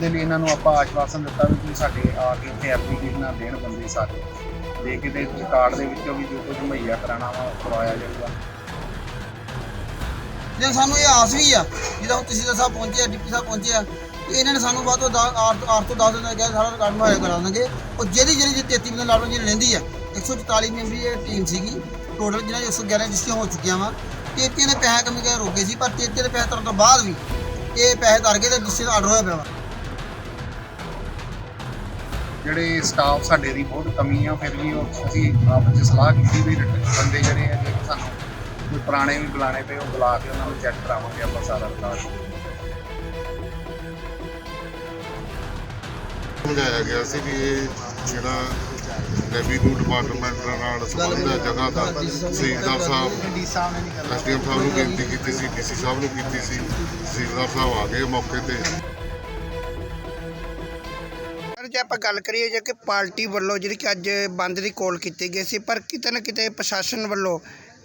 ਦੇ ਲਈ ਇਹਨਾਂ ਨੂੰ ਆਪਾਂ ਆਸ਼ਵਾਸਨ ਦਿੱਤਾ ਵੀ ਤੁਸੀਂ ਸਾਡੇ ਆ ਕੇ ਇੱਥੇ ਐਪਲੀਕੇਸ਼ਨਾਂ ਦੇਣ ਬੰਦੇ ਸਾਰੇ। ਦੇ ਕੇ ਤੇ ਰਿਕਾਰਡ ਦੇ ਵਿੱਚੋਂ ਵੀ ਜੋ ਕੁਝ ਮੁਹੱਈਆ ਕਰਾਉਣਾ ਵਾ, ਉਹ ਕਰਵਾਇਆ ਜਾਊਗਾ। ਜੇ ਸਾਨੂੰ ਇਹ ਆਸ ਵੀ ਆ, ਜਦੋਂ ਤਹਿਸੀਲਦਾਰ ਸਾਹਿਬ ਪਹੁੰਚੇ ਆ, ਡਿਪਟੀ ਸਾਹਿਬ ਪਹੁੰਚੇ ਆ ਇਹਨਾਂ ਨੇ ਸਾਨੂੰ ਬਾਅਦ ਤੋਂ 8 ਤੋਂ 10 ਦਿਨ ਦਾ ਕਿਹਾ ਸਾਰਾ ਰਿਕਾਰਡ ਮੁਹੱਈਆ ਕਰਾ ਦਾਂਗੇ ਉਹ ਜਿਹੜੀ ਜਿਹੜੀ ਜੀ 33 ਬੰਦੇ ਲਾੜੋ ਜਿਹੜੀ ਰਹਿੰਦੀ ਆ 144 ਮੈਂਬਰੀ ਇਹ ਟੀਮ ਸੀਗੀ। ਟੋਟਲ ਜਿਹਨਾਂ ਦੀ 111 ਰਜਿਸਟਰੀਆਂ ਹੋ ਚੁੱਕੀਆਂ ਵਾ। 33 ਨੇ ਪੈਸੇ ਕਮੀ ਕੇ ਰੋਕੇ ਸੀ, ਪਰ 33 ਦੇ ਪੈਸੇ ਤਰਨ ਤੋਂ ਬਾਅਦ ਵੀ ਇਹ ਪੈਸੇ ਤਰ ਗਏ ਤੇ ਰਜਿਸਟਰੀ ਦਾ ਆਰਡਰ ਹੋਇਆ ਪਿਆ ਵਾ। ਜਿਹੜੇ ਸਟਾਫ ਸਾਡੇ ਦੀ ਬਹੁਤ ਕਮੀ ਆ ਫਿਰ ਵੀ ਉਹ ਅਸੀਂ ਆਪਸ ਵਿੱਚ ਸਲਾਹ ਕੀਤੀ ਵੀ ਬੰਦੇ ਜਿਹੜੇ ਆ ਜੇ ਸਾਨੂੰ ਕੋਈ ਪੁਰਾਣੇ ਵੀ ਬੁਲਾਣੇ ਪਏ ਉਹ ਬੁਲਾ ਕੇ ਉਹਨਾਂ ਨੂੰ ਚੈੱਕ ਕਰਾਵਾਂਗੇ ਆਪਾਂ ਸਾਰਾ ਰਿਕਾਰਡ। ਸਮਝਾਇਆ ਗਿਆ ਸੀ ਵੀ ਇਹ ਜਿਹੜਾ ਰੈਵਨਿਊ ਡਿਪਾਰਟਮੈਂਟ ਨਾਲ ਸੰਬੰਧ ਹੈ ਜਗ੍ਹਾ ਦਾ ਤਹਿਸੀਲਦਾਰ ਸਾਹਿਬ ਐਸਡੀਐਮ ਸਾਹਿਬ ਨੂੰ ਬੇਨਤੀ ਕੀਤੀ ਸੀ ਡੀਸੀ ਸਾਹਿਬ ਨੂੰ ਕੀਤੀ ਸੀ ਤਹਿਸੀਲਦਾਰ ਸਾਹਿਬ ਆ ਗਏ ਮੌਕੇ ਤੇ। ਸਰ ਆਪਾਂ ਗੱਲ ਕਰੀਏ ਜੇ ਕਿ ਪਾਰਟੀ ਵੱਲੋਂ ਜਿਹੜੀ ਕਿ ਅੱਜ ਬੰਦ ਦੀ ਕੋਲ ਕੀਤੀ ਗਈ ਸੀ, ਪਰ ਕਿਤੇ ਨਾ ਕਿਤੇ ਪ੍ਰਸ਼ਾਸਨ ਵੱਲੋਂ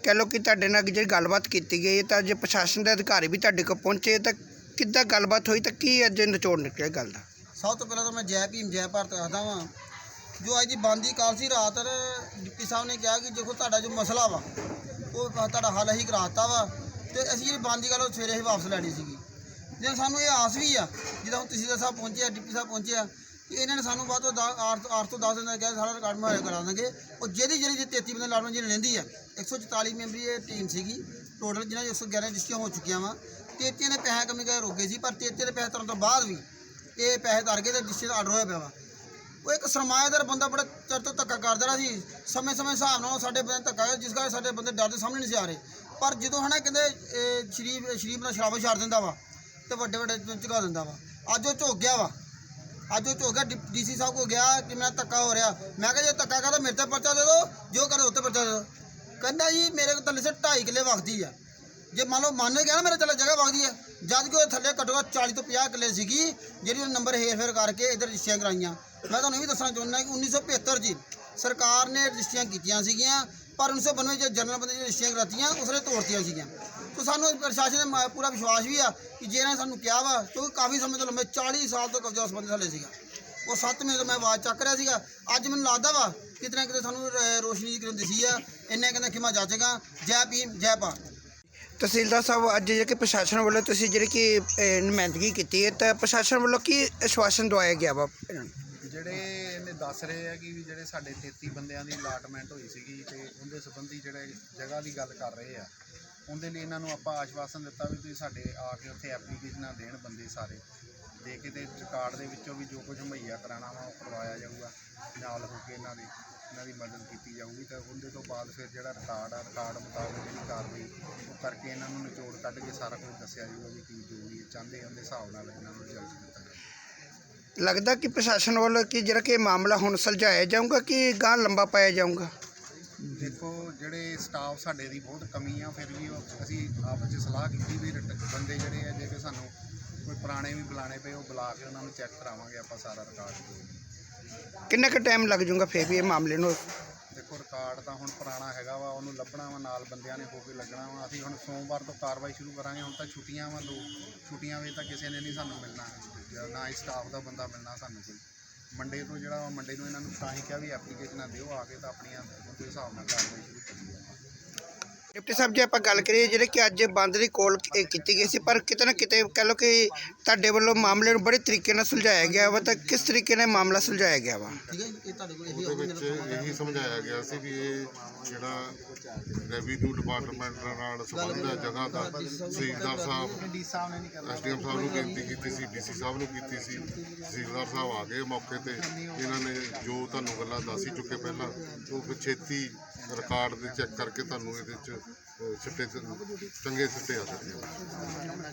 ਕਹਿ ਲਓ ਕਿ ਤੁਹਾਡੇ ਨਾਲ ਜੇ ਗੱਲਬਾਤ ਕੀਤੀ ਗਈ ਤਾਂ ਜੇ ਪ੍ਰਸ਼ਾਸਨ ਦੇ ਅਧਿਕਾਰੀ ਵੀ ਤੁਹਾਡੇ ਕੋਲ ਪਹੁੰਚੇ, ਤਾਂ ਕਿੱਦਾਂ ਗੱਲਬਾਤ ਹੋਈ, ਤਾਂ ਕੀ ਅੱਜ ਨਿਚੋੜ ਨਿਕਲਿਆ ਗੱਲ ਦਾ? ਸਭ ਤੋਂ ਪਹਿਲਾਂ ਤਾਂ ਮੈਂ ਜੈ ਭੀਮ, ਜੈ ਭਾਰਤ ਆਖਦਾ ਵਾਂ। ਜੋ ਅੱਜ ਦੀ ਬੰਦ ਦੀ ਕਾਲ ਸੀ, ਰਾਤ ਡਿਪਟੀ ਸਾਹਿਬ ਨੇ ਕਿਹਾ ਕਿ ਦੇਖੋ ਤੁਹਾਡਾ ਜੋ ਮਸਲਾ ਵਾ, ਉਹ ਤੁਹਾਡਾ ਹੱਲ ਅਸੀਂ ਕਰਾਤਾ ਵਾ, ਤੇ ਅਸੀਂ ਜਿਹੜੀ ਬੰਦ ਕਾਲ ਉਹ ਸਵੇਰੇ ਹੀ ਵਾਪਸ ਲੈਣੀ ਸੀਗੀ। ਜੇ ਸਾਨੂੰ ਇਹ ਆਸ ਵੀ ਆ, ਜਦੋਂ ਤਹਿਸੀਲਦਾਰ ਸਾਹਿਬ ਪਹੁੰਚੇ ਆ, ਡਿਪਟੀ ਸਾਹਿਬ ਪਹੁੰਚੇ ਆ ਇਹਨਾਂ ਨੇ ਸਾਨੂੰ ਬਾਅਦ ਤੋਂ 8 ਤੋਂ 10 ਦਿਨ ਦਾ ਕਿਹਾ ਸਾਰਾ ਰਿਕਾਰਡ ਮੁਹੱਈਆ ਕਰਾ ਦਾਂਗੇ ਉਹ ਜਿਹੜੀ ਜਿਹੜੀ ਜੇ 33 ਬੰਦੇ ਲਾੜੋ ਜਿਹੜੀ ਰਹਿੰਦੀ ਆ। 144 ਮੈਂਬਰੀ ਇਹ ਟੀਮ ਸੀਗੀ। ਟੋਟਲ ਜਿਹਨਾਂ ਦੀ 111 ਰਜਿਸਟਰੀਆਂ ਹੋ ਚੁੱਕੀਆਂ ਵਾ। 33 ਨੇ ਪੈਸੇ ਕਮੀ ਕਰ ਰੋਕੇ ਸੀ, ਪਰ 33 ਦੇ ਪੈਸੇ ਤਰਨ ਤੋਂ ਬਾਅਦ ਵੀ ਇਹ ਪੈਸੇ ਤਰ ਗਏ ਤੇ ਰਜਿਸਟਰੀ ਦਾ ਆਰਡਰ ਹੋਇਆ ਪਿਆ ਵਾ। ਉਹ ਇੱਕ ਸਰਮਾਏਦਾਰ ਬੰਦਾ ਬੜਾ ਚਿਰ ਤੋਂ ਧੱਕਾ ਕਰਦਾ ਰਿਹਾ ਸੀ। ਸਮੇਂ ਸਮੇਂ ਹਿਸਾਬ ਨਾਲ ਸਾਡੇ ਬੰਦੇ ਧੱਕਾ ਜਿਸ ਕਰਕੇ ਸਾਡੇ ਬੰਦੇ ਡਰ ਦੇ ਸਾਹਮਣੇ ਨਹੀਂ ਸੀ ਆ ਰਹੇ। ਪਰ ਜਦੋਂ ਹਨਾ ਕਹਿੰਦੇ, ਇਹ ਸ਼ਰੀਫ ਸ਼ਰੀਫ ਨਾਲ ਸ਼ਰਾਬ ਛੱਡ ਦਿੰਦਾ ਵਾ ਤੇ ਵੱਡੇ ਵੱਡੇ ਝੁਕਾ ਦਿੰਦਾ ਵਾ। ਅੱਜ ਉਹ ਝੁਕ ਗਿਆ ਵਾ। ਅੱਜ ਉਹ ਝੁਕ ਗਿਆ ਡੀਸੀ ਸਾਹਿਬ ਕੋ ਗਿਆ ਕਿ ਮੈਂ ਧੱਕਾ ਹੋ ਰਿਹਾ। ਮੈਂ ਕਿਹਾ ਜੇ ਧੱਕਾ ਕਰਦਾ ਮੇਰੇ ਤੇ ਪਰਚਾ ਦੇ ਦਿਓ, ਜੋ ਕਰੋ ਉੱਤੇ ਪਰਚਾ ਦੇ ਦਿਓ। ਕਹਿੰਦਾ ਜੀ, ਮੇਰੇ ਕੋਲ ਥੱਲੇ ਸੇ 2.5 ਕਿੱਲੇ ਵਗਦੀ ਆ। ਜੇ ਮੰਨ ਲਓ ਮੰਨ ਗਿਆ ਨਾ ਮੇਰੇ ਥੱਲੇ ਜਗ੍ਹਾ ਵਗਦੀ ਹੈ ਜਦ ਕਿ ਉਹ ਥੱਲੇ ਘੱਟੋ ਘੱਟ 40 ਤੋਂ 50 ਕਿੱਲੇ ਸੀਗੀ, ਜਿਹੜੀ ਉਹ ਨੰਬਰ ਹੇਰ ਫੇਰ ਕਰਕੇ ਇਧਰ ਰਜਿਸਟਰੀਆਂ ਕਰਾਈਆਂ। ਮੈਂ ਤੁਹਾਨੂੰ ਇਹ ਵੀ ਦੱਸਣਾ ਚਾਹੁੰਦਾ ਕਿ 1975 'ਚ ਸਰਕਾਰ ਨੇ ਰਜਿਸਟਰੀਆਂ ਕੀਤੀਆਂ ਸੀਗੀਆਂ, ਪਰ 1992 'ਚ ਜਨਰਲ ਬੰਦੇ ਦੀ ਰਜਿਸਟਰੀਆਂ ਕਰਾਤੀਆਂ, ਉਸਨੇ ਤੋੜਤੀਆਂ ਸੀਗੀਆਂ। ਸੋ ਸਾਨੂੰ ਪ੍ਰਸ਼ਾਸਨ ਦਾ ਪੂਰਾ ਵਿਸ਼ਵਾਸ ਵੀ ਆ ਕਿ ਜੇ ਇਹਨਾਂ ਨੇ ਸਾਨੂੰ ਕਿਹਾ ਵਾ, ਕਿਉਂਕਿ ਕਾਫੀ ਸਮੇਂ ਤੋਂ ਲੰਮੇ 40 ਸਾਲ ਤੋਂ ਕਬਜ਼ਾ ਉਸ ਬੰਦੇ ਥੱਲੇ ਸੀਗਾ। ਉਹ 7 ਮਹੀਨੇ ਤੋਂ ਮੈਂ ਆਵਾਜ਼ ਚੱਕ ਰਿਹਾ ਸੀਗਾ। ਅੱਜ ਮੈਨੂੰ ਲੱਗਦਾ ਵਾ, ਕਿਤੇ ਨਾ ਕਿਤੇ ਸਾਨੂੰ ਰੋਸ਼ਨੀ ਦੀ ਕਿਰਨ ਦਿਸੀ ਆ, ਇੰਨੇ ਕਹਿੰਦਾ ਖਿਮਾ ਜਾਚੇਗਾ, ਜੈ ਭੀਮ, ਜੈ ਭਾਰਤ। ਤਹਿਸੀਲਦਾਰ ਸਾਹਿਬ, ਅੱਜ ਜਿਹੜੇ ਕਿ ਪ੍ਰਸ਼ਾਸਨ ਵੱਲੋਂ ਤੁਸੀਂ ਜਿਹੜੀ ਕਿ ਨੁਮਾਇੰਦਗੀ ਕੀਤੀ ਹੈ, ਤਾਂ ਪ੍ਰਸ਼ਾਸਨ ਵੱਲੋਂ ਕੀ ਆਸ਼ਵਾਸਨ ਦਵਾਇਆ ਗਿਆ ਵਾ ਇਹਨਾਂ ਨੂੰ? ਜਿਹੜੇ ਇਹਨੇ ਦੱਸ ਰਹੇ ਆ ਕਿ ਵੀ ਜਿਹੜੇ ਸਾਡੇ 33 ਬੰਦਿਆਂ ਦੀ ਅਲਾਟਮੈਂਟ ਹੋਈ ਸੀਗੀ ਤੇ ਉਹਦੇ ਸੰਬੰਧੀ ਜਿਹੜੇ ਜਗ੍ਹਾ ਦੀ ਗੱਲ ਕਰ ਰਹੇ ਆ, ਉਹਦੇ ਲਈ ਇਹਨਾਂ ਨੂੰ ਆਪਾਂ ਆਸ਼ਵਾਸਨ ਦਿੱਤਾ ਵੀ ਤੁਸੀਂ ਸਾਡੇ ਆ ਕੇ ਉੱਥੇ ਐਪਲੀਕੇਸ਼ਨਾਂ ਦੇਣ ਬੰਦੇ ਸਾਰੇ। ਦੇ ਕੇ ਤੇ ਰਿਕਾਰਡ ਦੇ ਵਿੱਚੋਂ ਵੀ ਜੋ ਕੁਝ ਮੁਹੱਈਆ ਕਰਾਉਣਾ ਵਾ ਉਹ ਕਰਵਾਇਆ ਜਾਊਗਾ, ਨਾਲ ਹੋ ਕੇ ਇਹਨਾਂ ਦੀ ਇਹਨਾਂ ਦੀ ਮਦਦ ਕੀਤੀ ਜਾਊਗੀ ਤਾਂ ਉਹਦੇ ਤੋਂ ਬਾਅਦ ਫਿਰ ਜਿਹੜਾ ਰਿਕਾਰਡ ਆ ਰਿਕਾਰਡ ਮੁਤਾਬਕ ਜਿਹੜੀ ਕਾਰਵਾਈ ਉਹ ਕਰਕੇ ਇਹਨਾਂ ਨੂੰ ਨਿਚੋੜ ਕੱਢ ਕੇ ਸਾਰਾ ਕੁਝ ਦੱਸਿਆ ਜਾਊਗਾ ਵੀ ਕੀ ਜੋ ਵੀ ਚਾਹੁੰਦੇ ਉਹਦੇ ਹਿਸਾਬ ਨਾਲ ਇਹਨਾਂ ਨੂੰ ਰਿਜ਼ਲਟ ਦਿੱਤਾ ਲੱਗਦਾ ਕਿ ਪ੍ਰਸ਼ਾਸਨ ਵੱਲੋਂ ਕਿ ਜਿਹੜਾ ਕਿ ਇਹ ਮਾਮਲਾ ਹੁਣ ਸੁਲਝਾਇਆ ਜਾਊਗਾ ਕਿ ਗਾਂ ਲੰਬਾ ਪਾਇਆ ਜਾਊਗਾ? ਦੇਖੋ ਜਿਹੜੇ ਸਟਾਫ ਸਾਡੇ ਦੀ ਬਹੁਤ ਕਮੀ ਆ ਫਿਰ ਵੀ ਉਹ ਅਸੀਂ ਆਪਸ ਵਿੱਚ ਸਲਾਹ ਕੀਤੀ ਵੀ ਰਿਟ- ਬੰਦੇ ਜਿਹੜੇ ਆ ਜੇ ਕਿ ਸਾਨੂੰ ਕੋਈ ਪੁਰਾਣੇ ਵੀ ਬੁਲਾਣੇ ਪਏ ਉਹ ਬੁਲਾ ਕੇ ਉਹਨਾਂ ਨੂੰ ਚੈੱਕ ਕਰਾਵਾਂਗੇ ਆਪਾਂ ਸਾਰਾ ਰਿਕਾਰਡ ਕਿੰਨਾ ਕੁ ਟਾਈਮ ਲੱਗ ਜਾਊਗਾ ਫਿਰ ਵੀ ਇਹ ਮਾਮਲੇ ਨੂੰ? ਦੇਖੋ ਰਿਕਾਰਡ ਤਾਂ ਹੁਣ ਪੁਰਾਣਾ ਹੈਗਾ ਵਾ, ਉਹਨੂੰ ਲੱਭਣਾ ਵਾ, ਨਾਲ ਬੰਦਿਆਂ ਨੇ ਹੋ ਕੇ ਲੱਗਣਾ ਵਾ। ਅਸੀਂ ਹੁਣ ਸੋਮਵਾਰ ਤੋਂ ਕਾਰਵਾਈ ਸ਼ੁਰੂ ਕਰਾਂਗੇ, ਹੁਣ ਤਾਂ ਛੁੱਟੀਆਂ ਵਾ ਦੋ, ਛੁੱਟੀਆਂ ਵਿੱਚ ਤਾਂ ਕਿਸੇ ਨੇ ਨਹੀਂ ਸਾਨੂੰ ਮਿਲਣਾ। ਨਾ ਹੀ ਸਟਾਫ ਦਾ ਬੰਦਾ ਮਿਲਣਾ ਸਾਨੂੰ ਕੋਈ। ਮੰਡੇ ਤੋਂ ਜਿਹੜਾ ਮੰਡੇ ਨੂੰ ਇਹਨਾਂ ਨੂੰ ਤਾਂ ਹੀ ਕਿਹਾ ਵੀ ਐਪਲੀਕੇਸ਼ਨਾਂ ਦਿਓ, ਆ ਕੇ ਤਾਂ ਆਪਣੀਆਂ ਉਹਦੇ ਹਿਸਾਬ ਨਾਲ ਕਾਰਵਾਈ ਸ਼ੁਰੂ ਕਰੀਏ। ਡਿਪਟੀ ਸਾਹਿਬ ਜੇ ਆਪਾਂ ਗੱਲ ਕਰੀਏ ਜਿਹੜੇ ਕਿ ਅੱਜ ਬੰਦ ਦੀ ਕੋਲ ਕ- ਕੀਤੀ ਗਈ ਸੀ ਪਰ ਕਿਤੇ ਨਾ ਕਿਤੇ ਕਹਿ ਲਓ ਕਿ ਤੁਹਾਡੇ ਵੱਲੋਂ ਮਾਮਲੇ ਨੂੰ ਬੜੇ ਤਰੀਕੇ ਨਾਲ ਸੁਲਝਾਇਆ ਗਿਆ ਵਾ ਤਾਂ ਕਿਸ ਤਰੀਕੇ ਨਾਲ ਮਾਮਲਾ ਸੁਲਝਾਇਆ ਗਿਆ ਵਾ? ਠੀਕ ਹੈ ਜੀ, ਇਹ ਤੁਹਾਡੇ ਕੋਲ ਇਹੀ ਉਹਦੇ ਹੋਊਗਾ ਵਿੱਚ ਮੇਰਾ ਇਹੀ ਸਮਝਾਇਆ ਗਿਆ ਸੀ ਵੀ ਇਹ ਜਿਹੜਾ ਰੈਵਨਿਊ ਡਿਪਾਰਟਮੈਂਟ ਨਾਲ ਸੰਬੰਧ ਹੈ ਜਗ੍ਹਾ ਦਾ ਤਹਿਸੀਲਦਾਰ ਸਾਹਿਬ ਐਸਡੀਐਮ ਸਾਹਿਬ ਨੂੰ ਬੇਨਤੀ ਕੀਤੀ ਸੀ ਡੀਸੀ ਸਾਹਿਬ ਨੂੰ ਕੀਤੀ ਸੀ ਤਹਿਸੀਲਦਾਰ ਸਾਹਿਬ ਆ ਗਏ ਮੌਕੇ ਤੇ ਇਹਨਾਂ ਨੇ ਜੋ ਤੁਹਾਨੂੰ ਗੱਲਾਂ ਦੱਸ ਹੀ ਚੁੱਕੇ ਪਹਿਲਾਂ ਉਹ ਫਿਰ ਛੇਤੀ ਰਿਕਾਰਡ ਦੇ ਚੈੱਕ ਕਰਕੇ ਤੁਹਾਨੂੰ ਇਹਦੇ ਚ ਸਿੱਟੇ ਚੰਗੇ ਸਿੱਟੇ ਆ ਸਕਦੇ ਆ